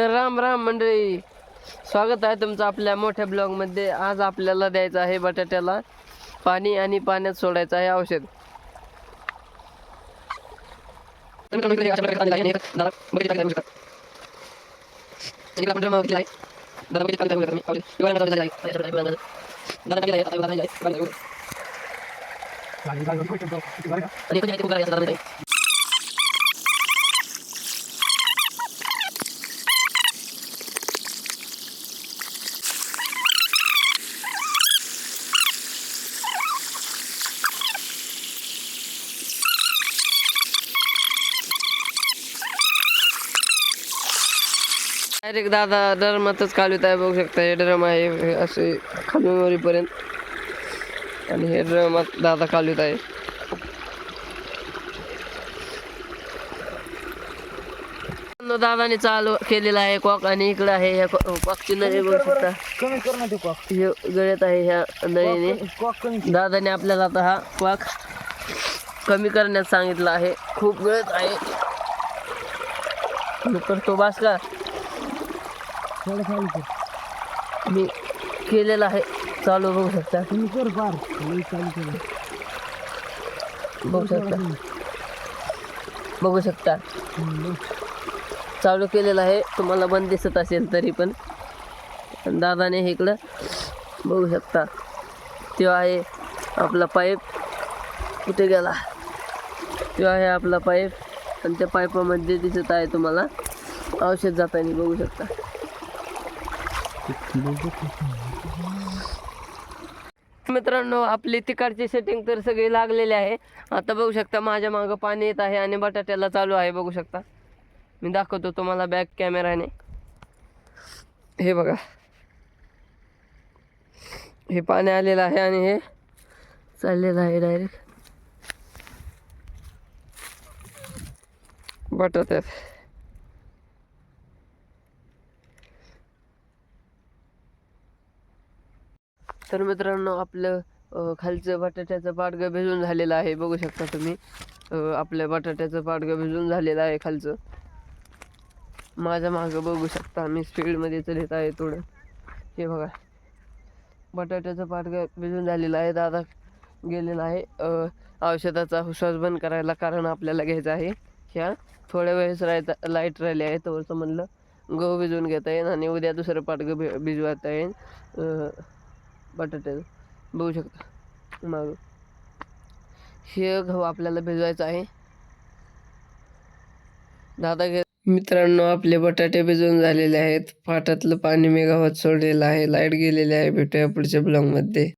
तर राम राम मंडळी. स्वागत आहे तुमचं आपल्या मोठ्या ब्लॉगमध्ये आज आपल्याला द्यायचं आहे बटाट्याला पाणी आणि पाण्यात सोडायचं आहे औषध. डायरेक्ट दादा डरमातच कालवीत आहे बघू शकता हे ड्रम आहे असे खालून वरीपर्यंत. आणि हे ड्रमात दादा कालवीत आहे दादाने चालू केलेला आहे कॉक आणि इकडे आहे ह्या कॉकची नळी बघू शकता. कमी कर ना ते कॉक. हे गळ्यात आहे ह्या नळीने. कॉक दादाने आपल्याला आता हा वाघ कमी करण्यास सांगितलं आहे. खूप गळत आहे. करतो बास का थोडं चालू कर. मी केलेला आहे. चालू बघू शकता. तुम्ही कर पार. लई चालू केलं. बघू शकता. बघू शकता. हम्म, चालू केलेलं आहे. तुम्हाला बंद दिसत असेल तरी पण. आणि दादाने हे इकडं बघू शकता. तो आहे आपला पाईप. कुठे गेला? तो आहे आपला पाईप. आणि त्या पाईपामध्ये दिसत आहे तुम्हाला. औषध जाताना बघू शकता. मित्रांनो आपली तिकडचे सेटिंग तर सगळी लागलेली आहे. आता बघू शकता माझ्या मागं पाणी येत आहे आणि बटाट्याला चालू आहे बघू शकता. मी दाखवतो तुम्हाला बॅक कॅमेराने हे बघा. हे पाणी आलेलं आहे आणि हे चाललेलं आहे डायरेक्ट बटाट्यात. तर मित्रांनो आपलं खालचं बटाट्याचं पाडगं भिजून झालेलं आहे. बघू शकता तुम्ही. आपल्या बटाट्याचं पाडगं भिजून झालेलं आहे खालचं. माझ्या मागं बघू शकता मी स्पीडमध्ये चलित आहे थोडं. हे बघा. बटाट्याचं पाडगं भिजून झालेलं आहे. दादा गेलेला आहे. औषधाचा हुश्वास बंद करायला कारण आपल्याला घ्यायचं आहे. ह्या थोड्या वेळेस राहता लाइट राहिली आहे तोवरचं म्हणलं गहू भिजवून घेता येईल आणि उद्या दुसरं पाडगं भि भिजवता येईल बटाटे बघू शकता. मग. हे गहू आपल्याला भिजवायचं आहे. दादा घे. मित्रांनो आपले बटाटे भिजवून झालेले आहेत. पाटातलं पाणी मी गावात सोडलेलं आहे. लाइट गेलेली आहे. भेटूया पुढच्या ब्लॉगमध्ये.